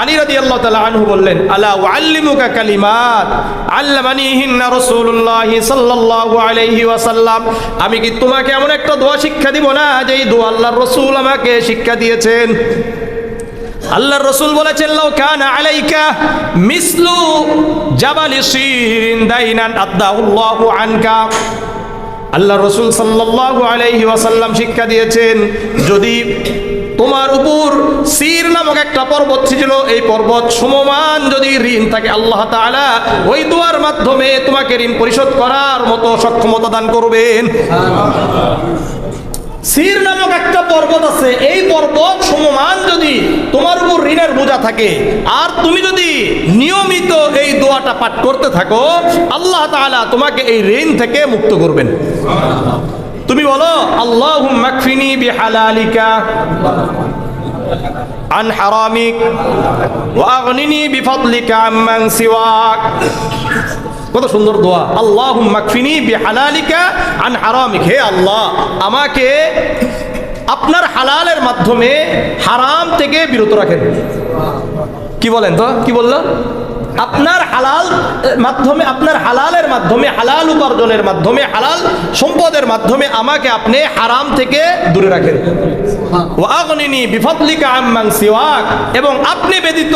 আলী রাদিয়াল্লাহু তাআলা আনহু বললেন, আলা উআল্লিমুকা কালিমাত? আল্লামানিহিন্না রাসূলুল্লাহ সাল্লাল্লাহু আলাইহি ওয়াসাল্লাম। আমি কি তোমাকে এমন একটা দোয়া শিক্ষা দিব না, যে এই দোয়া আল্লাহর রাসূল আমাকে শিক্ষা দিয়েছেন? আল্লাহর রসুল বলেছেন, লাউ কানা আলাইকা মিসলু জাবালি সিরিন দাইনান আদাউল্লাহু আনকা। আল্লাহ রসুল সাল্লাল্লাহু আলাইহি ওয়াসাল্লাম শিক্ষা দিয়েছেন, যদি তোমার উপর সির নামক একটা পর্বত ছিল এই পর্বত সমমান যদি ঋণ থাকে, আল্লাহ তাআলা ওই দোয়ার মাধ্যমে তোমাকে ঋণ পরিশোধ করার মতো সক্ষমতা দান করবেন। সির নামক একটা পর্বত আছে। এই পর্বত সমমান যদি তোমার উপর ঋণের বোঝা থাকে, আর তুমি যদি নিয়মিত এই দোয়াটা পাঠ করতে থাকো, আল্লাহ তাআলা তোমাকে এই ঋণ থেকে মুক্ত করবেন। তুমি বলো, আল্লাহ মাকফিনি বিহালালিকা عن حرامك وأغنني بفضلك عمن سواك কত সুন্দর দোয়া আল্লাহ মাকফিনি বিহালালিকা আন হারামিক হে আল্লাহ আমাকে আপনার হালালের মাধ্যমে হারাম থেকে বিরত রাখেন কি বলেন তো কি বললো আপনার হালাল মাধ্যমে আপনার হালালের মাধ্যমে হালাল উপার্জনের মাধ্যমে হালাল সম্পদের মাধ্যমে আমাকে আপনি হারাম থেকে দূরে রাখেন। এবং আপনি ব্যতীত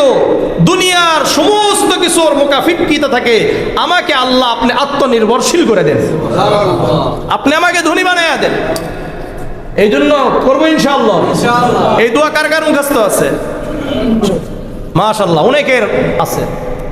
দুনিয়ার সমস্ত কিছুর মোকাফিকিতে থাকে আমাকে আল্লাহ আপনি আত্মনির্ভরশীল করে দেন। আপনি আমাকে ধনী বানায়া দেন। এই জন্য করব ইনশাআল্লাহ। এই দোয়া কার কার মুখস্থ আছে? মাশাল্লাহ অনেকের আছে।